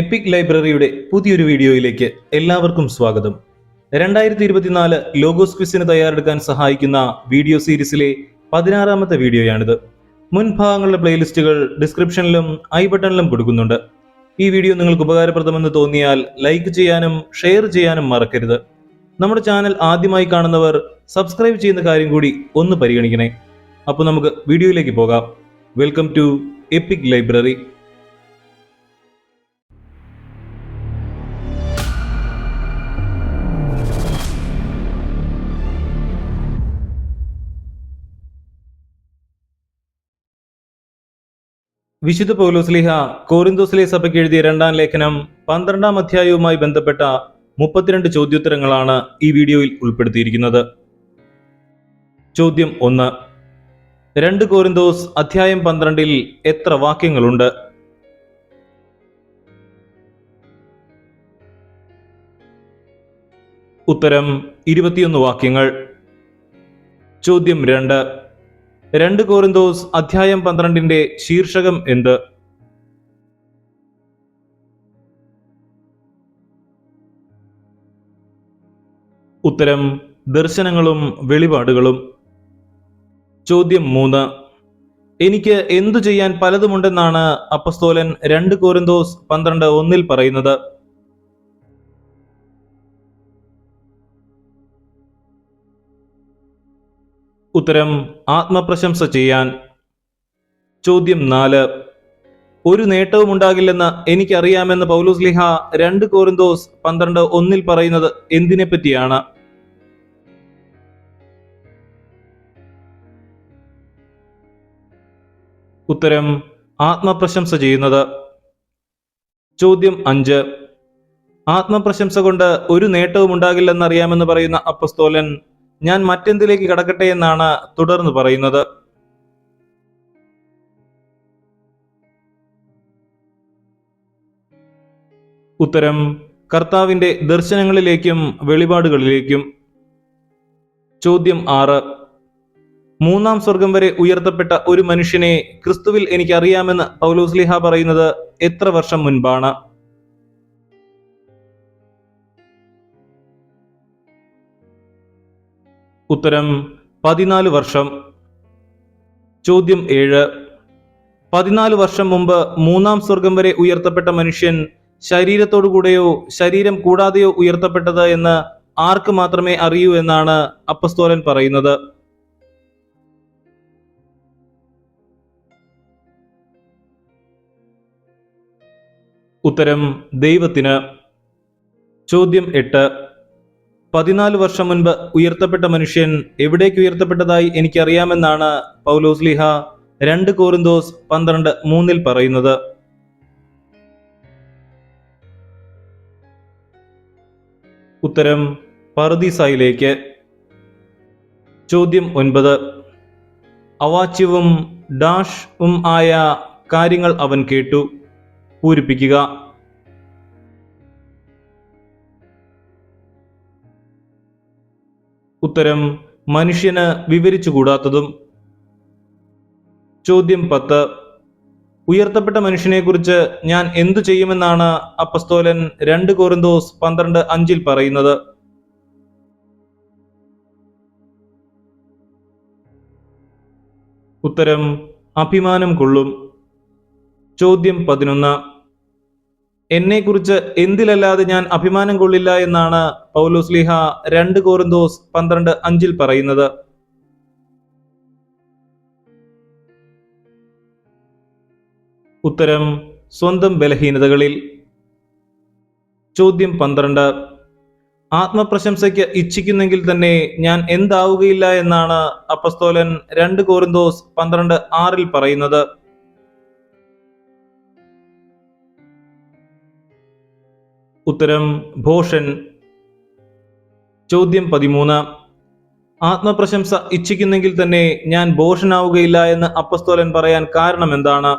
EPIC ലൈബ്രറിയുടെ പുതിയൊരു വീഡിയോയിലേക്ക് എല്ലാവർക്കും സ്വാഗതം. രണ്ടായിരത്തി ഇരുപത്തിനാല് ലോഗോസ് ക്വിസിന് തയ്യാറെടുക്കാൻ സഹായിക്കുന്ന വീഡിയോ സീരീസിലെ പതിനാറാമത്തെ വീഡിയോയാണിത്. മുൻ മുൻഭാഗങ്ങളുടെ പ്ലേലിസ്റ്റുകൾ ഡിസ്ക്രിപ്ഷനിലും ഐ ബട്ടണിലും കൊടുക്കുന്നുണ്ട്. ഈ വീഡിയോ നിങ്ങൾക്ക് ഉപകാരപ്രദമെന്ന് തോന്നിയാൽ ലൈക്ക് ചെയ്യാനും ഷെയർ ചെയ്യാനും മറക്കരുത്. നമ്മുടെ ചാനൽ ആദ്യമായി കാണുന്നവർ സബ്സ്ക്രൈബ് ചെയ്യുന്ന കാര്യം കൂടി ഒന്ന് പരിഗണിക്കണേ. അപ്പോൾ നമുക്ക് വീഡിയോയിലേക്ക് പോകാം. വെൽക്കം ടു എപ്പിക് ലൈബ്രറി വിശുദ്ധ പൗലോസ്ലിഹ കോറിന്തോസിലെ സഭയ്ക്ക് എഴുതിയ രണ്ടാം ലേഖനം പന്ത്രണ്ടാം അധ്യായവുമായി ബന്ധപ്പെട്ട മുപ്പത്തിരണ്ട് ചോദ്യോത്തരങ്ങളാണ് ഈ വീഡിയോയിൽ ഉൾപ്പെടുത്തിയിരിക്കുന്നത്. ചോദ്യം ഒന്ന് രണ്ട് കോറിന്തോസ് അധ്യായം പന്ത്രണ്ടിൽ എത്ര വാക്യങ്ങളുണ്ട്? ഉത്തരം ഇരുപത്തിയൊന്ന് വാക്യങ്ങൾ. ചോദ്യം രണ്ട് രണ്ട് കോറിന്തോസ് അധ്യായം പന്ത്രണ്ടിന്റെ ശീർഷകം എന്ത്? ഉത്തരം ദർശനങ്ങളും വെളിപാടുകളും. ചോദ്യം മൂന്ന് എനിക്ക് എന്തു ചെയ്യാൻ പലതുമുണ്ടെന്നാണ് അപ്പസ്തോലൻ രണ്ട് കോരിന്തോസ് പന്ത്രണ്ട് ഒന്നിൽ പറയുന്നത്. ഉത്തരം ആത്മപ്രശംസ ചെയ്യാൻ. ചോദ്യം നാല്. ഒരു നേട്ടവും ഉണ്ടാകില്ലെന്ന് എനിക്കറിയാമെന്ന് പൗലോസ് ലിഹ രണ്ട് കോരിന്തോസ് പന്ത്രണ്ട് ഒന്നിൽ പറയുന്നത് എന്തിനെ പറ്റിയാണ് ഉത്തരം ആത്മപ്രശംസ ചെയ്യുന്നത്. ചോദ്യം അഞ്ച്. ആത്മപ്രശംസ കൊണ്ട് ഒരു നേട്ടവും ഉണ്ടാകില്ലെന്നറിയാമെന്ന് പറയുന്ന അപ്പസ്തോലൻ ഞാൻ മറ്റെന്തിലേക്ക് കടക്കട്ടെ എന്നാണ് തുടർന്ന് പറയുന്നത്. ഉത്തരം കർത്താവിന്റെ ദർശനങ്ങളിലേക്കും വെളിപാടുകളിലേക്കും. ചോദ്യം ആറ് മൂന്നാം സ്വർഗം വരെ ഉയർത്തപ്പെട്ട ഒരു മനുഷ്യനെ ക്രിസ്തുവിൽ എനിക്കറിയാമെന്ന് പൗലോസ്ലിഹ പറയുന്നത് എത്ര വർഷം മുൻപാണ്? ഉത്തരം പതിനാല് വർഷം. ചോദ്യം ഏഴ്. പതിനാല് വർഷം മുമ്പ് മൂന്നാം സ്വർഗം വരെ ഉയർത്തപ്പെട്ട മനുഷ്യൻ ശരീരത്തോടുകൂടെയോ ശരീരം കൂടാതെയോ ഉയർത്തപ്പെട്ടത് എന്ന് ആർക്ക് മാത്രമേ അറിയൂ എന്നാണ് അപ്പസ്തോലൻ പറയുന്നത്. ഉത്തരം ദൈവത്തിന്. ചോദ്യം എട്ട്. പതിനാല് വർഷം മുൻപ് ഉയർത്തപ്പെട്ട മനുഷ്യൻ എവിടേക്ക് ഉയർത്തപ്പെട്ടതായി എനിക്കറിയാമെന്നാണ് പൗലോസ്ലിഹ രണ്ട് കോറിന്തോസ് പന്ത്രണ്ട് മൂന്നിൽ പറയുന്നത്. ഉത്തരം പർദീസായിലേക്ക്. ചോദ്യം ഒൻപത്. അവാച്യവും ഡാഷ് ഉം ആയ കാര്യങ്ങൾ അവൻ കേട്ടു. പൂരിപ്പിക്കുക. ഉത്തരം മനുഷ്യന് വിവരിച്ചുകൂടാത്തതും. ചോദ്യം പത്ത്. ഉയർത്തപ്പെട്ട മനുഷ്യനെക്കുറിച്ച് ഞാൻ എന്തു ചെയ്യുമെന്നാണ് അപ്പസ്തോലൻ രണ്ട് കോറിന്തോസ് പന്ത്രണ്ട് അഞ്ചിൽ പറയുന്നത്. ഉത്തരം അഭിമാനം കൊള്ളും. ചോദ്യം പതിനൊന്ന്. എന്നെക്കുറിച്ച് എന്തിലല്ലാതെ ഞാൻ അഭിമാനം കൊള്ളില്ല എന്നാണ് പൗലോസ് ലിഹ രണ്ട് കോറിന്തോസ് പന്ത്രണ്ട് അഞ്ചിൽ പറയുന്നത്. ഉത്തരം സ്വന്തം ബലഹീനതകളിൽ. ചോദ്യം പന്ത്രണ്ട് ആത്മപ്രശംസയ്ക്ക് ഇച്ഛിക്കുന്നെങ്കിൽ തന്നെ ഞാൻ എന്താവുകയില്ല എന്നാണ് അപ്പസ്തോലൻ രണ്ട് കോറിന്തോസ് പന്ത്രണ്ട് ആറിൽ പറയുന്നത്. ഉത്തരം ഭോഷൻ. ചോദ്യം പതിമൂന്ന്. ആത്മപ്രശംസ ഇച്ഛിക്കുന്നെങ്കിൽ തന്നെ ഞാൻ ഭോഷനാവുകയില്ല എന്ന് അപ്പസ്തോലൻ പറയാൻ കാരണം എന്താണ്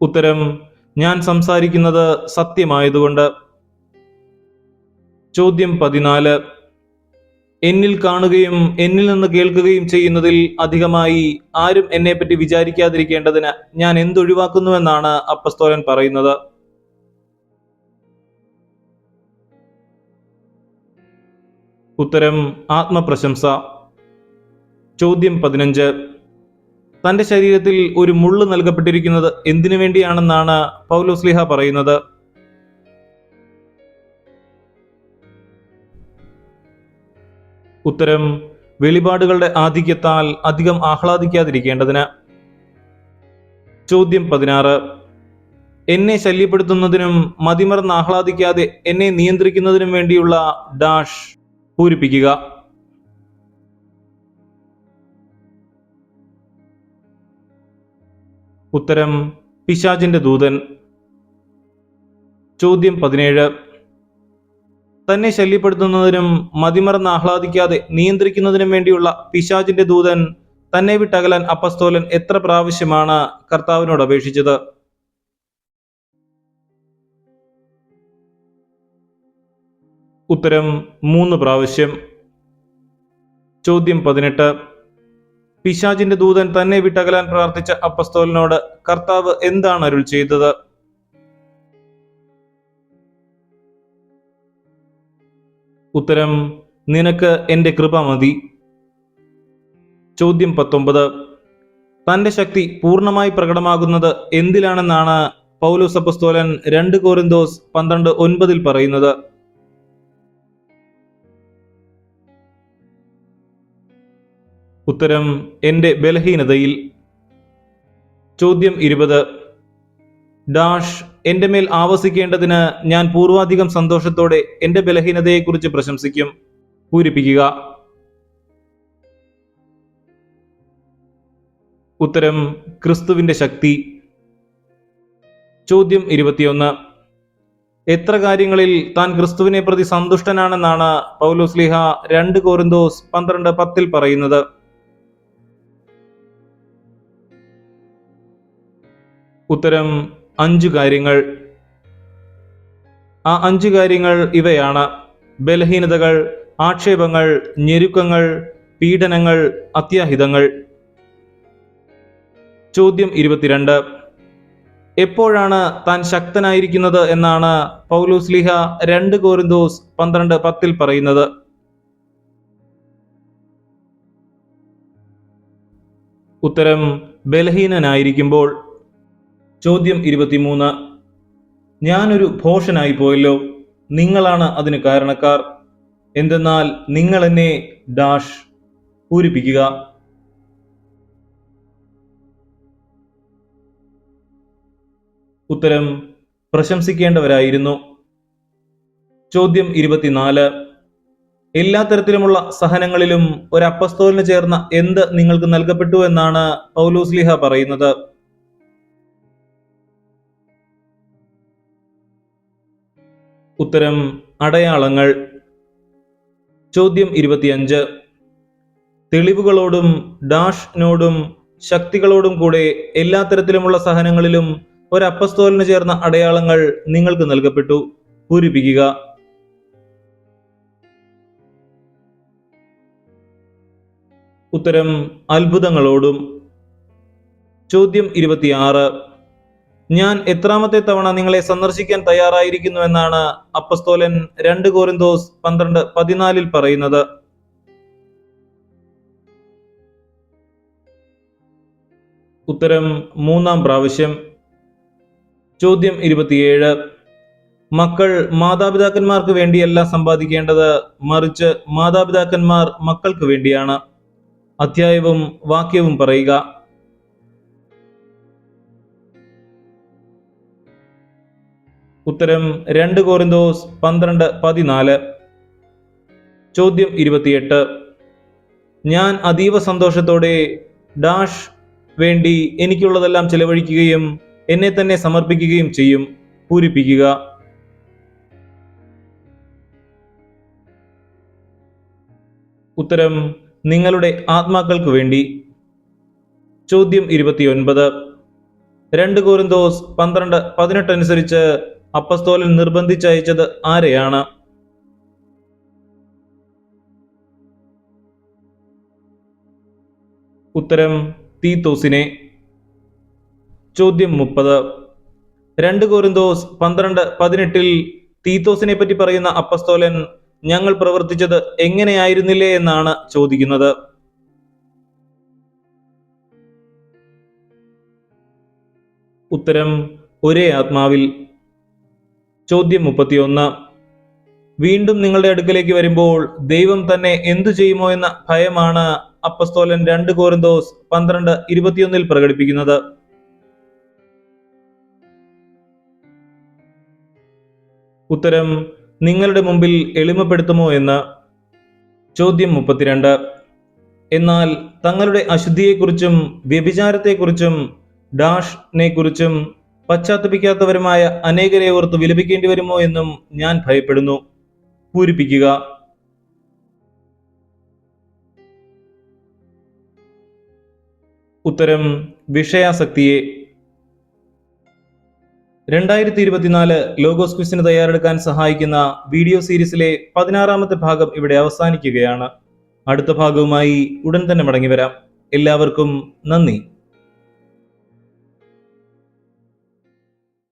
ഉത്തരം ഞാൻ സംസാരിക്കുന്നത് സത്യമായതുകൊണ്ട്. ചോദ്യം പതിനാല്. എന്നിൽ കാണുകയും എന്നിൽ നിന്ന് കേൾക്കുകയും ചെയ്യുന്നതിൽ അധികമായി ആരും എന്നെപ്പറ്റി വിചാരിക്കാതിരിക്കേണ്ടതിന് ഞാൻ എന്തൊഴിവാക്കുന്നുവെന്നാണ് അപ്പസ്തോലൻ പറയുന്നത്. ഉത്തരം ആത്മപ്രശംസ. ചോദ്യം പതിനഞ്ച്. തന്റെ ശരീരത്തിൽ ഒരു മുള്ളു നൽകപ്പെട്ടിരിക്കുന്നത് എന്തിനു വേണ്ടിയാണെന്നാണ് പൗലോസ്ലിഹ പറയുന്നത്. ഉത്തരം വെളിപാടുകളുടെ ആധിക്യത്താൽ അധികം ആഹ്ലാദിക്കാതിരിക്കേണ്ടതിന്. ചോദ്യം പതിനാറ്. എന്നെ ശല്യപ്പെടുത്തുന്നതിനും മതിമറന്ന് ആഹ്ലാദിക്കാതെ എന്നെ നിയന്ത്രിക്കുന്നതിനും വേണ്ടിയുള്ള ഡാഷ് പൂരിപ്പിക്കുക. ഉത്തരം പിശാചിന്റെ ദൂതൻ. ചോദ്യം പതിനേഴ്. തന്നെ ശല്യപ്പെടുത്തുന്നതിനും മതിമറന്ന് ആഹ്ലാദിക്കാതെ നിയന്ത്രിക്കുന്നതിനും വേണ്ടിയുള്ള പിശാചിന്റെ ദൂതൻ തന്നെ വിട്ടകലാൻ അപ്പസ്തോലൻ എത്ര പ്രാവശ്യമാണ് കർത്താവിനോട് അപേക്ഷിച്ചത്? ഉത്തരം മൂന്ന് പ്രാവശ്യം. ചോദ്യം പതിനെട്ട്. പിശാചിന്റെ ദൂതൻ തന്നെ വിട്ടകലാൻ പ്രാർത്ഥിച്ച അപ്പസ്തോലിനോട് കർത്താവ് എന്താണ് അരുൾ ചെയ്തത്? ഉത്തരം നിനക്ക് എന്റെ കൃപ മതി. ചോദ്യം പത്തൊമ്പത് തന്റെ ശക്തി പൂർണമായി പ്രകടമാകുന്നത് എന്തിലാണെന്നാണ് പൗലോസ് അപ്പസ്തോലൻ രണ്ട് കോരിന്തോസ് പന്ത്രണ്ട് ഒൻപതിൽ പറയുന്നത്? ഉത്തരം എന്റെ ബലഹീനതയിൽ. ചോദ്യം ഇരുപത് ഡാഷ് എന്റെ മേൽ ആവസിക്കേണ്ടതിന് ഞാൻ പൂർവാധികം സന്തോഷത്തോടെ എന്റെ ബലഹീനതയെക്കുറിച്ച് പ്രശംസിക്കും. പൂരിപ്പിക്കുക. ഉത്തരം ക്രിസ്തുവിന്റെ ശക്തി. ചോദ്യം ഇരുപത്തിയൊന്ന്. എത്ര കാര്യങ്ങളിൽ താൻ ക്രിസ്തുവിനെ പ്രതി സന്തുഷ്ടനാണെന്നാണ് പൗലോസ്ലിഹ രണ്ട് കോരിന്തോസ് പന്ത്രണ്ട് പത്തിൽ പറയുന്നത്. ഉത്തരം അഞ്ചു കാര്യങ്ങൾ. ആ അഞ്ചു കാര്യങ്ങൾ ഇവയാണ്. ബലഹീനതകൾ ആക്ഷേപങ്ങൾ ഞെരുക്കങ്ങൾ പീഡനങ്ങൾ അത്യാഹിതങ്ങൾ. ചോദ്യം ഇരുപത്തിരണ്ട്. എപ്പോഴാണ് താൻ ശക്തനായിരിക്കുന്നത് എന്നാണ് പൗലൂസ്ലിഹ രണ്ട് കോരിന്തോസ് പന്ത്രണ്ട് പത്തിൽ പറയുന്നത്. ഉത്തരം ബലഹീനനായിരിക്കുമ്പോൾ. ചോദ്യം ഇരുപത്തിമൂന്ന്. ഞാനൊരു ഭോഷനായി പോയല്ലോ നിങ്ങളാണ് അതിന് കാരണക്കാർ. എന്തെന്നാൽ നിങ്ങൾ എന്നെ ഡാഷ് പൂരിപ്പിക്കുക. ഉത്തരം പ്രശംസിക്കേണ്ടവരായിരുന്നു. ചോദ്യം ഇരുപത്തിനാല്. എല്ലാ തരത്തിലുമുള്ള സഹനങ്ങളിലും ഒരു അപ്പസ്തോലിന് ചേർന്ന എന്ത് നിങ്ങൾക്ക് നൽകപ്പെട്ടു എന്നാണ് പൗലൂസ്ലിഹ പറയുന്നത്? ഉത്തരം അടയാളങ്ങൾ. ചോദ്യം ഇരുപത്തിയഞ്ച്. തെളിവുകളോടും ഡാഷിനോടും ശക്തികളോടും കൂടെ എല്ലാ തരത്തിലുമുള്ള സഹനങ്ങളിലും ഒരു അപ്പസ്തോലിന് ചേർന്ന അടയാളങ്ങൾ നിങ്ങൾക്ക് നൽകപ്പെട്ടു. പൂരിപ്പിക്കുക. ഉത്തരം അത്ഭുതങ്ങളോടും. ചോദ്യം ഇരുപത്തിയാറ്. ഞാൻ എത്രാമത്തെ തവണ നിങ്ങളെ സന്ദർശിക്കാൻ തയ്യാറായിരിക്കുന്നു എന്നാണ് അപ്പസ്തോലൻ രണ്ട് കോരിന്തോസ് പന്ത്രണ്ട് പതിനാലിൽ പറയുന്നത്. ഉത്തരം മൂന്നാം പ്രാവശ്യം. ചോദ്യം ഇരുപത്തിയേഴ്. മക്കൾ മാതാപിതാക്കന്മാർക്ക് വേണ്ടിയല്ല സമ്പാദിക്കേണ്ടത് മറിച്ച് മാതാപിതാക്കന്മാർ മക്കൾക്ക് വേണ്ടിയാണ്. അധ്യായവും വാക്യവും പറയുക. ഉത്തരം രണ്ട് കോറിന്തോസ് പന്ത്രണ്ട് പതിനാല്. ചോദ്യം ഇരുപത്തിയെട്ട്. ഞാൻ അതീവ സന്തോഷത്തോടെ ഡാഷ് വേണ്ടി എനിക്കുള്ളതെല്ലാം ചെലവഴിക്കുകയും എന്നെ തന്നെ സമർപ്പിക്കുകയും ചെയ്യും. പൂരിപ്പിക്കുക. ഉത്തരം നിങ്ങളുടെ ആത്മാക്കൾക്ക് വേണ്ടി. ചോദ്യം ഇരുപത്തിയൊൻപത്. രണ്ട് കോരിന്തോസ് പന്ത്രണ്ട് പതിനെട്ട് അനുസരിച്ച് അപ്പസ്തോലൻ നിർബന്ധിച്ചയച്ചത് ആരെയാണ്? ഉത്തരം തീത്തോസിനെ. ചോദ്യം മുപ്പത്. രണ്ട് കോരിന്തോസ് പന്ത്രണ്ട് പതിനെട്ടിൽ തീത്തോസിനെ പറ്റി പറയുന്ന അപ്പസ്തോലൻ ഞങ്ങൾ പ്രവർത്തിച്ചത് എങ്ങനെയായിരുന്നില്ലേ എന്നാണ് ചോദിക്കുന്നത്. ഉത്തരം ഒരേ ആത്മാവിൽ ചോദ്യം മുപ്പത്തിയൊന്ന്. വീണ്ടും നിങ്ങളുടെ അടുക്കലേക്ക് വരുമ്പോൾ ദൈവം തന്നെ എന്തു ചെയ്യുമോ എന്ന ഭയമാണ് അപ്പസ്തോലൻ രണ്ട് കോരന്തോസ് പന്ത്രണ്ട് ഇരുപത്തിയൊന്നിൽ പ്രകടിപ്പിക്കുന്നത്. ഉത്തരം നിങ്ങളുടെ മുമ്പിൽ എളിമപ്പെടുത്തുമോ എന്ന്. ചോദ്യം മുപ്പത്തിരണ്ട്. എന്നാൽ തങ്ങളുടെ അശുദ്ധിയെക്കുറിച്ചും വ്യഭിചാരത്തെക്കുറിച്ചും ഡാഷിനെ കുറിച്ചും പശ്ചാത്തപിക്കാത്തവരുമായ അനേകരെ ഓർത്ത് വിലപിക്കേണ്ടി വരുമോ എന്നും ഞാൻ ഭയപ്പെടുന്നു. പൂരിപ്പിക്കുക. ഉത്തരം വിഷയാസക്തിയെ. രണ്ടായിരത്തി ഇരുപത്തിനാല് ലോഗോസ് ക്വിസിന് തയ്യാറെടുക്കാൻ സഹായിക്കുന്ന വീഡിയോ സീരീസിലെ പതിനാറാമത്തെ ഭാഗം ഇവിടെ അവസാനിക്കുകയാണ്. അടുത്ത ഭാഗവുമായി ഉടൻ തന്നെ മടങ്ങി വരാം എല്ലാവർക്കും നന്ദി.